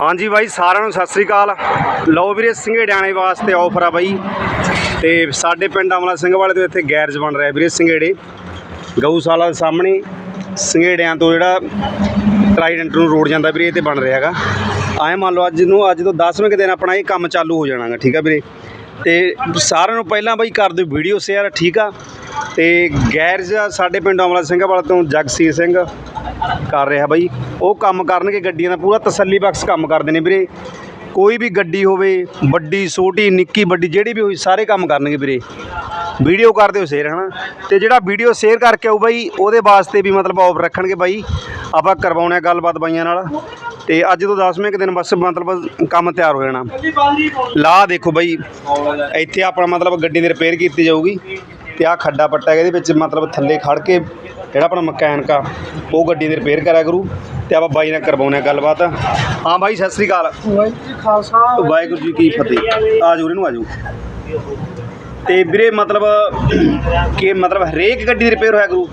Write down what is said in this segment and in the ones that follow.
ਹਾਂਜੀ ਬਾਈ, ਸਾਰਿਆਂ ਨੂੰ ਸਤਿ ਸ੍ਰੀ ਅਕਾਲ। ਲਓ ਵੀਰੇ ਸਿੰਘੇੜਿਆਣੇ ਵਾਸਤੇ ਆਫਰ ਆ ਬਾਈ। ਤੇ ਸਾਡੇ ਪਿੰਡ ਅਮਲਾ ਸਿੰਘ ਵਾਲੇ ਤੋਂ ਇੱਥੇ ਗੈਰਜ ਬਣ ਰਿਹਾ ਵੀਰੇ ਸਿੰਘੇੜੇ ਗਊਸ਼ਾਲਾ ਦੇ ਸਾਹਮਣੇ ਸਿੰਘੇੜਿਆਂ ਤੋਂ ਜਿਹੜਾ ਟਰਾਈਡੈਂਟ ਨੂੰ ਰੋਡ ਜਾਂਦਾ ਵੀਰੇ, ਇਹ ਤੇ ਬਣ ਰਿਹਾ ਹੈਗਾ। ਆਏ ਮੰਨ ਲਓ, ਅੱਜ ਨੂੰ, ਅੱਜ ਤੋਂ 10ਵੇਂ ਕੁ ਦਿਨ ਆਪਣਾ ਇਹ ਕੰਮ ਚਾਲੂ ਹੋ ਜਾਣਾਗਾ, ਠੀਕ ਆ ਵੀਰੇ। ਤੇ ਸਾਰਿਆਂ ਨੂੰ ਪਹਿਲਾਂ ਬਾਈ ਕਰ ਦਿਓ ਵੀਡੀਓ ਸ਼ੇਅਰ ਠੀਕ ਆ। ਤੇ ਗੈਰਜ ਸਾਡੇ ਪਿੰਡ ਅਮਲਾ ਸਿੰਘ ਵਾਲੇ ਤੋਂ ਜਗਸੀਰ ਸਿੰਘ। ਕਰ ਰਿਹਾ ਬਾਈ। ਉਹ ਕੰਮ ਕਰਨਗੇ ਗੱਡੀਆਂ ਦਾ, ਪੂਰਾ ਤਸੱਲੀ ਬਖਸ਼ ਕੰਮ ਕਰਦੇ ਨੇ ਵੀਰੇ। ਕੋਈ ਵੀ ਗੱਡੀ ਹੋਵੇ, ਵੱਡੀ, ਛੋਟੀ, ਨਿੱਕੀ, ਵੱਡੀ, ਜਿਹੜੀ ਵੀ ਹੋਈ, ਸਾਰੇ ਕੰਮ ਕਰਨਗੇ ਵੀਰੇ। ਵੀਡੀਓ ਕਰ ਦਿਓ ਸ਼ੇਅਰ ਹਨਾ? ਤੇ ਜਿਹੜਾ ਵੀਡੀਓ ਸ਼ੇਅਰ ਕਰਕੇ ਆਉ ਬਾਈ, ਉਹਦੇ ਵਾਸਤੇ ਵੀ ਮਤਲਬ ਆਫਰ ਰੱਖਣਗੇ ਬਾਈ। ਆਪਾਂ ਕਰਵਾਉਣਾ ਗੱਲਬਾਤ ਬਾਈਆਂ ਨਾਲ। ਤੇ ਅੱਜ ਤੋਂ 10ਵੇਂ ਕੁ ਦਿਨ ਬਸ ਮਤਲਬ ਕੰਮ ਤਿਆਰ ਹੋ ਜਾਣਾ। ਲਾ ਦੇਖੋ ਬਾਈ, ਇੱਥੇ ਆਪਣਾ ਮਤਲਬ ਗੱਡੀ ਦੀ ਰਿਪੇਅਰ ਕੀਤੀ ਜਾਊਗੀ। ਤੇ ਆ ਖੱਡਾ ਪੱਟਾ ਇਹਦੇ ਵਿੱਚ ਮਤਲਬ ਥੱਲੇ ਖੜ ਕੇ ਜਿਹੜਾ ਆਪਣਾ ਮਕੈਨਿਕ ਆ ਉਹ ਗੱਡੀ ਦੀ ਰਿਪੇਅਰ ਕਰਿਆ ਕਰੂ ਤੇ ਆਪਾਂ ਬਾਈ ਨਾਲ ਕਰਵਾਉਣੇ ਆ ਗੱਲਬਾਤ। ਹਾਂ ਬਾਈ ਸਤਿ ਸ੍ਰੀ ਅਕਾਲ। ਵਾਹਿਗੁਰੂ ਜੀ ਖਾਲਸਾ ਵਾਹਿਗੁਰੂ ਜੀ ਕੀ ਫਤਿਹ। ਆ ਜਾਓ ਇਹਨੂੰ ਆ ਜਾਓ। ਤੇ ਵੀਰੇ ਮਤਲਬ ਕਿ ਮਤਲਬ ਹਰੇਕ ਗੱਡੀ ਦੀ ਰਿਪੇਅਰ ਹੋਇਆ ਕਰੂ?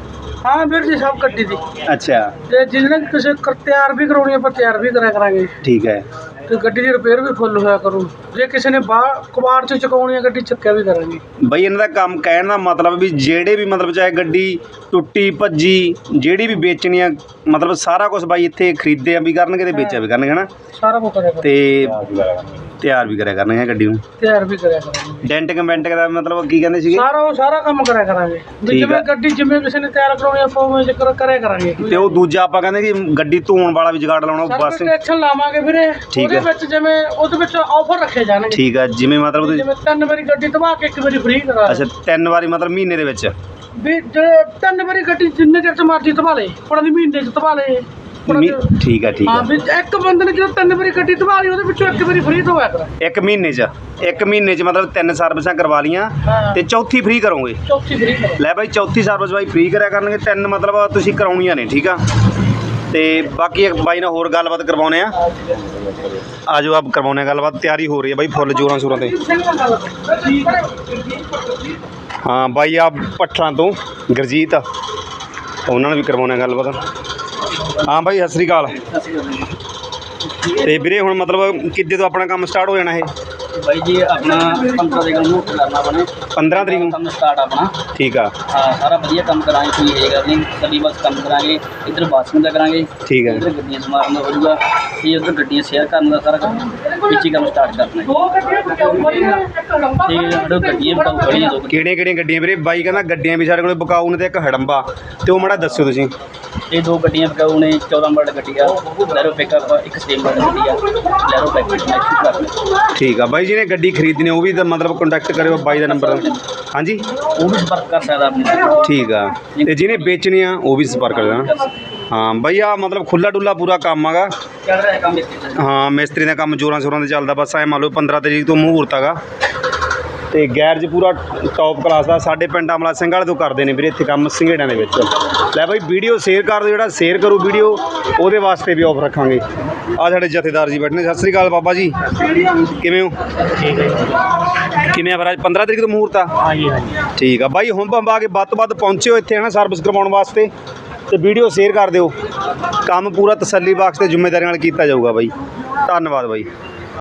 ਹਾਂ ਵੀਰ ਜੀ ਸਭ ਗੱਡੀ ਦੀ। ਅੱਛਾ। ਤੇ ਜਿਹਨੇ ਕਿਸੇ ਕਰ ਤਿਆਰ ਵੀ ਕਰਾਉਣੀ ਆਪਾਂ ਤਿਆਰ ਵੀ ਕਰਿਆ ਕਰਾਂਗੇ। ਠੀਕ ਹੈ। ਤੇ ਗੱਡੀ ਦੀ ਰਿਪੇਅਰ ਵੀ ਫੁੱਲ ਹੋਇਆ ਕਰੂ। ਜੇ ਕਿਸੇ ਨੇ ਬਾਹਰ ਕਬਾੜ ਚ ਚੁਕਾਉਣੀ ਹੈ ਗੱਡੀ ਚੱਕਿਆ ਵੀ ਕਰਾਂਗੇ। ਬਈ ਇਹਨਾਂ ਦਾ ਕੰਮ ਕਹਿਣ ਦਾ ਮਤਲਬ ਵੀ ਜਿਹੜੇ ਵੀ ਮਤਲਬ ਚਾਹੇ ਗੱਡੀ ਟੁੱਟੀ ਭੱਜੀ ਜਿਹੜੀ ਵੀ ਵੇਚਣੀ ਆ ਮਤਲਬ ਸਾਰਾ ਕੁਝ ਬਾਈ ਇੱਥੇ ਖਰੀਦਿਆ ਵੀ ਕਰਨਗੇ ਤੇ ਵੇਚਿਆ ਵੀ ਕਰਨਗੇ ਹਨਾ? ਸਾਰਾ ਕੁਝ ਕਰਿਆ ਤੇ ਤਿਆਰ ਵੀ ਕਰਿਆ ਕਰਨਗੇ ਗੱਡੀ ਨੂੰ? ਤਿਆਰ ਵੀ ਕਰਿਆ ਕਰਾਂਗੇ। ਡੈਂਟਿੰਗ ਮੈਂਟਿੰਗ ਦਾ ਮਤਲਬ ਕੀ ਕਹਿੰਦੇ ਸੀਗੇ? ਸਾਰਾ ਉਹ ਸਾਰਾ ਕੰਮ ਕਰਿਆ ਕਰਾਂਗੇ। ਵੀ ਠੀਕ ਜਿਵੇਂ ਆ। ਗੱਡੀ ਜਿਵੇਂ ਕਿਸੇ ਨੇ ਤਿਆਰ ਕਰਾਉਣੀ ਆਪਾਂ ਉਵੇਂ ਜ਼ਿਕਰ ਕਰਿਆ ਕਰਾਂਗੇ। ਤੇ ਉਹ ਦੂਜਾ ਆਪਾਂ ਕਹਿੰਦੇ ਕਿ ਗੱਡੀ ਧੋਣ ਵਾਲਾ ਵੀ ਜਗਾੜ ਲਾਉਣਾ ਉਹ ਬਸ। ਟੈਕਸ਼ਨ ਲਾਵਾਂਗੇ ਵੀਰੇ। ਠੀਕ ਉਹਦੇ। ਵਿੱਚ ਜਿਵੇਂ ਉਹਦੇ ਵਿੱਚ ਆਫਰ ਰੱਖੇ ਜਾਣਗੇ। ਠੀਕ ਆ ਜਿਵੇਂ ਮਤਲਬ ਤੁਸੀਂ ਜਿਵੇਂ ਤਿੰਨ ਵਾਰੀ ਗੱਡੀ ਧਵਾ ਕੇ ਇੱਕ ਵਾਰੀ ਫ੍ਰੀ ਕਰਾ ਅੱਛਾ ਤਿੰਨ ਵਾਰੀ ਮਤਲਬ ਮਹੀਨੇ ਦੇ ਵਿੱਚ? ਵੀ ਜੇ ਤਿੰਨ ਵਾਰੀ ਗੱਡੀ ਜਿੰਨੇ ਚਿਰ ਚ ਮਰਜ਼ੀ ਧਵਾ ਲੇ ਦੀ ਮਹੀਨੇ ਚ ਧਵਾ ਲੇ। ਮੀ- ਠੀਕ ਆ ਠੀਕ ਹਾਂ ਆ ਵੀ ਇੱਕ ਬੰਦੇ ਨੇ ਜਦੋਂ ਤਿੰਨ ਵਾਰੀ ਗੱਡੀ ਧਵਾ ਲਈ ਉਹਦੇ ਵਿੱਚੋਂ ਇੱਕ ਵਾਰੀ ਫ੍ਰੀ ਧਵਾਇਆ ਕਰ। ਇੱਕ ਮਹੀਨੇ 'ਚ ਇੱਕ ਮਹੀਨੇ 'ਚ ਮਤਲਬ ਤਿੰਨ ਸਰਵਿਸਾਂ ਕਰਵਾ ਲੀਆਂ ਹਾਂ। ਤੇ ਚੌਥੀ ਫ੍ਰੀ ਕਰੋਗੇ। ਚੌਥੀ ਫ੍ਰੀ ਕਰੋ। ਲੈ ਬਾਈ ਚੌਥੀ ਸਰਵਿਸ ਬਾਈ ਫ੍ਰੀ ਕਰਿਆ ਕਰਨਗੇ ਤਿੰਨ ਮਤਲਬ ਤੁਸੀਂ ਕਰਾਉਣੀਆਂ ਨੇ ਠੀਕ ਆ? ਤੇ ਬਾਕੀ ਇੱਕ ਬਾਈ ਨਾਲ ਹੋਰ ਗੱਲਬਾਤ ਕਰਵਾਉਣੇ ਆ। ਆਜੋ ਆਪ ਕਰਵਾਉਣੇ ਆ ਗੱਲਬਾਤ ਤਿਆਰੀ ਹੋ ਰਹੀ ਹੈ ਬਾਈ ਫੁੱਲ ਜੋਰਾਂ ਸ਼ੋਰਾਂ ਤੇ। ਹਾਂ ਬਾਈ ਆ ਪੱਠਾਂ ਤੋਂ ਗਰਜੀਤ ਉਹਨਾਂ ਨਾਲ ਵੀ ਕਰਵਾਉਣੇ ਆ ਗੱਲਬਾਤ। ਹਾਂ ਬਾਈ ਸਤਿ ਸ੍ਰੀ ਅਕਾਲ। ਤੇ ਵੀਰੇ ਹੁਣ ਮਤਲਬ ਕਿੱਦੇ ਤੋਂ ਆਪਣਾ ਕੰਮ ਸਟਾਰਟ ਹੋ ਜਾਣਾ ਇਹ? ਬਾਈ ਜੀ ਆਪਣਾ 15 ਦੇ ਨੂੰ ਕਰਨਾ ਆਪਣੇ। 15 ਤਰੀਕ ਨੂੰ? ਕੰਮ ਸਟਾਰਟ ਆਪਣਾ। ਠੀਕ ਆ। ਹਾਂ ਸਾਰਾ ਵਧੀਆ ਕੰਮ ਕਰਾਂਗੇ ਕੋਈ ਇਹ ਗੱਲ ਨਹੀਂ। ਸਲੀ ਬਸ ਕੰਮ ਕਰਾਂਗੇ ਇੱਧਰ ਬਾਥਰੂਮ ਦਾ ਕਰਾਂਗੇ। ਠੀਕ ਹੈ ਇੱਧਰ ਗੱਡੀਆਂ ਸਮਾਰਨ ਦਾ ਹੋਊਗਾ ਤੇ ਉੱਧਰ ਗੱਡੀਆਂ ਸ਼ੇਅਰ ਕਰਨ ਦਾ ਸਾਰਾ ਕੰਮ। ਵਿੱਚ ਹੀ ਕੰਮ ਸਟਾਰਟ ਕਰਨਾ ਹੈ। ਦੋ ਗੱਡੀਆਂ ਬਚਾਓ ਬੜੀ ਇੱਕ ਲੰਬਾ ਤੇ ਸਾਡੇ ਕੋਲ ਗੱਡੀਆਂ ਬਤਾਓ ਖੜੀਆਂ ਦੋ ਕਿਹੜੀਆਂ ਕਿਹੜੀਆਂ ਗੱਡੀਆਂ ਵੀਰੇ? ਬਾਈ ਕਹਿੰਦਾ ਗੱਡੀਆਂ ਵੀ ਸਾਡੇ ਕੋਲੇ ਬਕਾਊ ਨੇ ਤੇ ਇੱਕ ਹੜੰਬਾ। ਤੇ ਉਹ ਮਾੜਾ ਦੱਸਿਓ ਤੁਸੀਂ। ਇਹ ਦੋ ਗੱਡੀਆਂ ਬਕਾਉ ਨੇ 14 ਮਾਡਲ ਗੱਡੀ ਆ ਲੈਰੋ ਪਿਕਅਪ ਇੱਕ ਸਟੇਮ ਮਾਡਲ ਗੱਡੀ ਆ ਲੈਰੋ ਪਿਕਅਪ ਮੈਕਸ ਕਰ ਠੀਕ ਆ ਬਾਈ ਜੀ ਨੇ ਗੱਡੀ ਖਰੀਦਣੀ ਉਹ ਵੀ ਤਾਂ ਮਤਲਬ ਕੰਟੈਕਟ ਕਰਿਓ ਬਾਈ ਦਾ ਨੰਬਰ ਹਾਂਜੀ? ਉਹ ਵੀ ਸੰਪਰਕ ਕਰ ਸਕਦਾ ਆਪਣੇ ਨਾਲ। ਠੀਕ ਆ ਤੇ ਜਿਹਨੇ ਵੇਚਣੀ ਆ ਉਹ ਵੀ ਸੰਪਰਕ ਕਰ ਦੇਣਾ ਹਾਂ ਬਾਈ ਆ ਮਤਲਬ ਖੁੱਲਾ ਡੁੱਲਾ ਪੂਰਾ ਕੰਮ ਆਗਾ। ਚੱਲ ਰਿਹਾ ਕੰਮ ਇੱਥੇ ਹਾਂ ਮਿਸਤਰੀ ਦਾ ਕੰਮ ਜੋਰਾਂ ਸ਼ੋਰਾਂ ਤੇ ਚੱਲਦਾ ਬਸ ਐ ਮੰਨ ਲਓ 15 ਤਰੀਕ ਤੋਂ ਮਹੂਰਤ ਹੈਗਾ। ਤੇ ਗੈਰਜ ਪੂਰਾ ਟੌਪ ਕਲਾਸ ਦਾ ਸਾਡੇ ਪਿੰਡ ਅਮਲਾ ਸਿੰਘ ਵਾਲੇ ਤੋਂ ਕਰਦੇ ਨੇ ਵੀਰੇ ਇੱਥੇ ਕੰਮ ਸਿੰਘੇੜਾਂ ਦੇ ਵਿੱਚ। ਲੈ ਬਾਈ ਵੀਡੀਓ ਸ਼ੇਅਰ ਕਰ ਦਿਓ ਜਿਹੜਾ ਸ਼ੇਅਰ ਕਰੂ ਵੀਡੀਓ ਉਹਦੇ ਵਾਸਤੇ ਵੀ ਆਫਰ ਰੱਖਾਂਗੇ। ਆ ਸਾਡੇ ਜਥੇਦਾਰ ਜੀ ਬੈਠੇ ਨੇ ਸਤਿ ਸ੍ਰੀ ਅਕਾਲ ਬਾਬਾ ਜੀ। ਕਿਵੇਂ ਹੋ? ਕਿਵੇਂ ਆ ਫਿਰ ਅੱਜ 15 ਤਰੀਕ ਤੋਂ ਮਹੂਰਤ ਆ? ਹਾਂਜੀ ਹਾਂਜੀ। ਠੀਕ ਆ। ਬਾਈ ਹੁਣ ਬੰਬਾ ਕੇ ਵੱਧ ਤੋਂ ਵੱਧ ਪਹੁੰਚਿਓ ਇੱਥੇ ਹਨਾ ਸਰਵਿਸ ਕਰਵਾਉਣ ਵਾਸਤੇ। ਤੇ ਵੀਡੀਓ ਸ਼ੇਅਰ ਕਰ ਦਿਓ। ਕੰਮ ਪੂਰਾ ਤਸੱਲੀ ਬਖਸ਼ ਤੇ ਜ਼ਿੰਮੇਵਾਰੀ ਨਾਲ ਕੀਤਾ ਜਾਊਗਾ ਬਾਈ। ਧੰਨਵਾਦ ਬਾਈ।